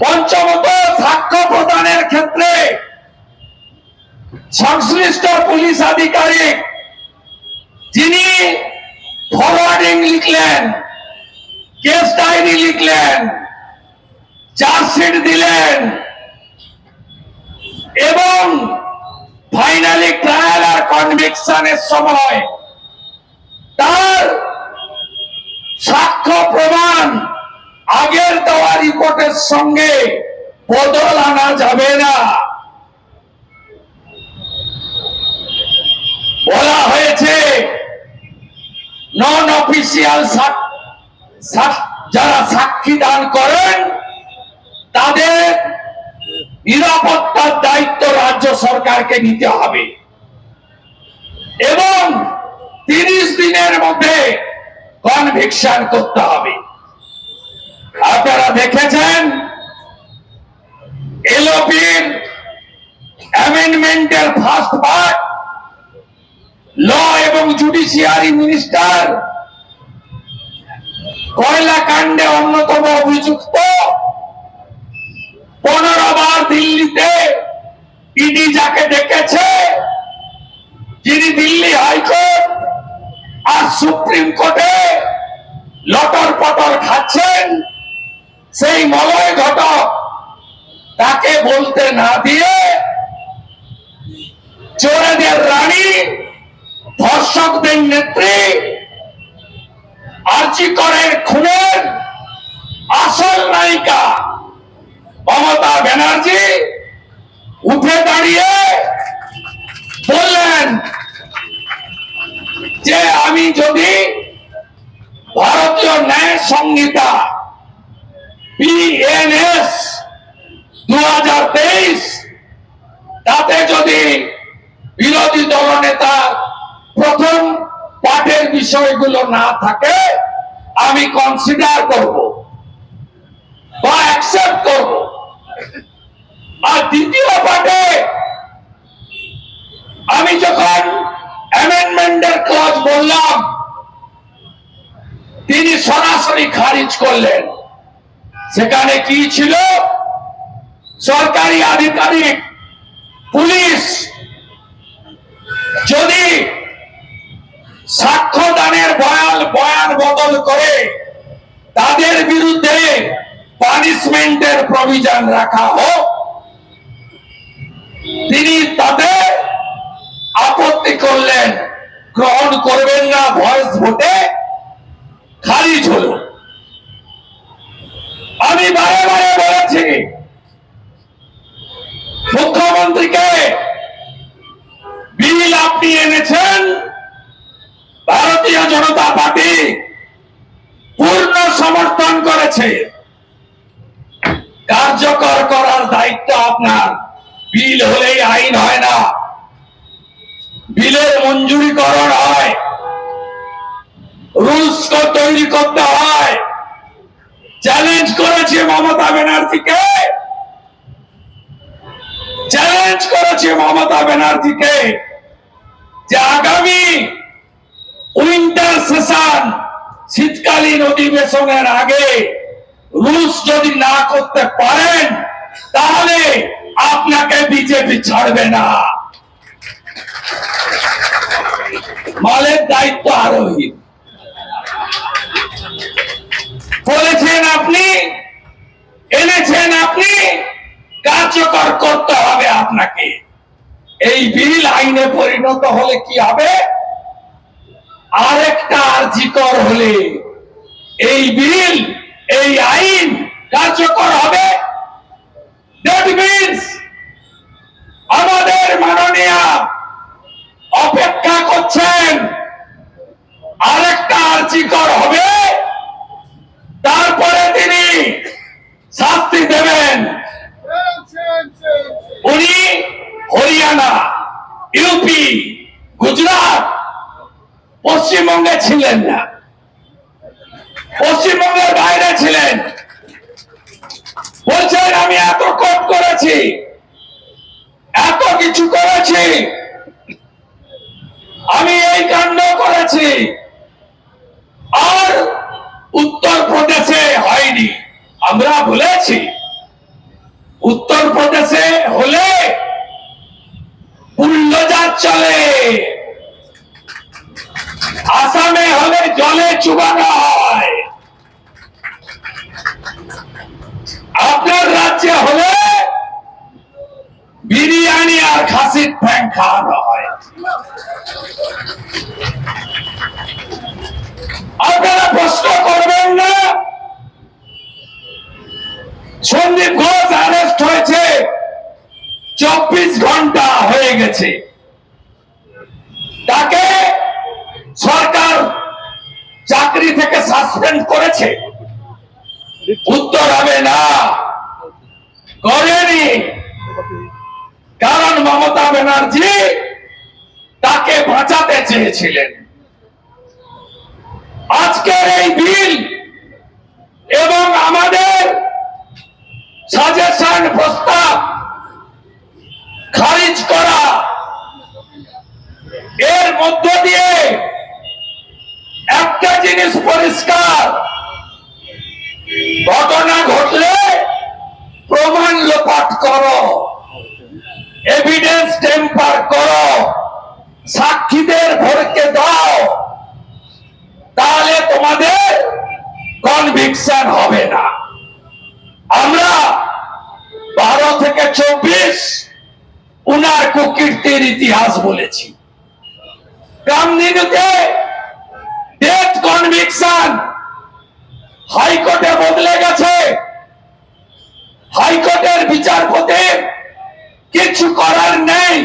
পঞ্চমত সাক্ষ্য প্রদানের ক্ষেত্রে সংশ্লিষ্ট পুলিশ আধিকারিক যিনি ফরওয়ার্ডিং লিখলেন কেস ডায়েরি লিখলেন চার্জশিট দিলেন, এবং ফাইনালি ট্রায়াল আর কনভিকশনের সময় তার রিপোর্টের সঙ্গে বদল আনা যাবে না। বলা হয়েছে নন অফিসিয়াল যারা সাক্ষী দান করেন, তাদের নিরাপত্তার দায়িত্ব রাজ্য সরকারকে নিতে হবে। এবং তিরিশ দিনের মধ্যে কনভিকশন করতে হবে। আপনারা দেখেছেন? এলওপির অ্যামেন্ডমেন্টের ফার্স্ট পার্ট ল এবং জুডিশিয়ারি মিনিস্টার কয়লা কাণ্ডে অন্যতম অভিযুক্ত। পনেরো বার দিল্লিতে ইডি যাকে ডেকেছে, যিনি দিল্লি হাইকোর্ট আর সুপ্রিম কোর্টে লটর পটর খাচ্ছেন সেই মলয় ঘটক তাকে বলতে না দিয়ে চোরেদের রানী, ধর্ষকদের নেত্রী আর্জি করের খুনের আসল নায়িকা মমতা ব্যানার্জি উঠে দাঁড়িয়ে বললেন যে আমি যদি ভারতীয় ন্যায় সংহিতা বিএনএস দু হাজার তেইশ, তাতে যদি বিরোধী দল দলনেতা প্রথম পাঠের বিষয়গুলো না থাকে, আমি কনসিডার করব বা অ্যাকসেপ্ট করব। আর দ্বিতীয় পাঠে আমি যখন অ্যামেন্ডমেন্টের ক্লজ বললাম, তিনি সরাসরি খারিজ করলেন। সেখানে কি ছিল? সরকারি আধিকারিক, পুলিশ। যদি সাক্ষ্য দানের বয়ান বয়ান বদল করে তাদের বিরুদ্ধে পানিশমেন্টের প্রভিজন রাখা হোক, তিনি তাতে আপত্তি করলেন, গ্রহণ করবেন না ভয়েস ভোটে খারিজ হলো। আমি বারে বারে বলেছি, মুখ্যমন্ত্রীকে বিল আপনি এনেছেন, ভারতীয় জনতা পার্টি পূর্ণ সমর্থন করেছে। কার্যকর করার দায়িত্ব আপনার। বিল হলেই আইন হয় না। বিলের মঞ্জুরিকরণ হয়। রুলস তৈরি করতে হয়। করেছে মমতা ব্যানার্জিকে? চ্যালেঞ্জ করেছে মমতা ব্যানার্জিকে যে আগামী উইন্টার সেশন শীতকালীন অধিবেশনের আগে রুলস যদি না করতে পারেন, তাহলে আপনাকে বিজেপি ছাড়বে না। মালের দায়িত্ব আরোহী। বলেছেন আপনি আপনাকে। এই বিল আইনে পরিণত হলে কি হবে? আরেকটা আর্জিকর হলে এই বিল, এই আইন কার্যকর হবে। আমাদের মাননীয় অপেক্ষা করছেন, আরেকটা আর্জিকর হবে। পশ্চিমবঙ্গে ছিলেন না। পশ্চিমবঙ্গের বাইরে ছিলেন। বলছেন, আমি এত কোট করেছি, এত কিছু করেছি, আমি এই কাণ্ড করেছি, আর উত্তর প্রদেশে হয়নি। আমরা বলেছি উত্তরপ্রদেশে হলে বুল্ডোজার চলে। চুবানো হয় আপনার রাজ্যে হলে বিরিয়ানি আর খাসির খাওয়ানো হয়। আপনারা প্রশ্ন করবেন না? সন্দীপ ঘোষ অ্যারেস্ট হয়েছে। চব্বিশ ঘণ্টা হয়ে গেছে। তাকে চাকরি থেকে সাসপেন্ড করেছে। উত্তর হবে না। করেনি। কারণ মমতা ব্যানার্জি তাকে বাঁচাতে চেয়েছিলেন। আজকের এই বিল এবং আমাদের তোমাদের কনভিকশন হবে না। আমরা বারো থেকে চব্বিশ উনার কুকীর্তির ইতিহাস বলেছি। হাইকোর্টে বদলে গেছে। হাইকোর্টের বিচারপতি কিছু করার নেই।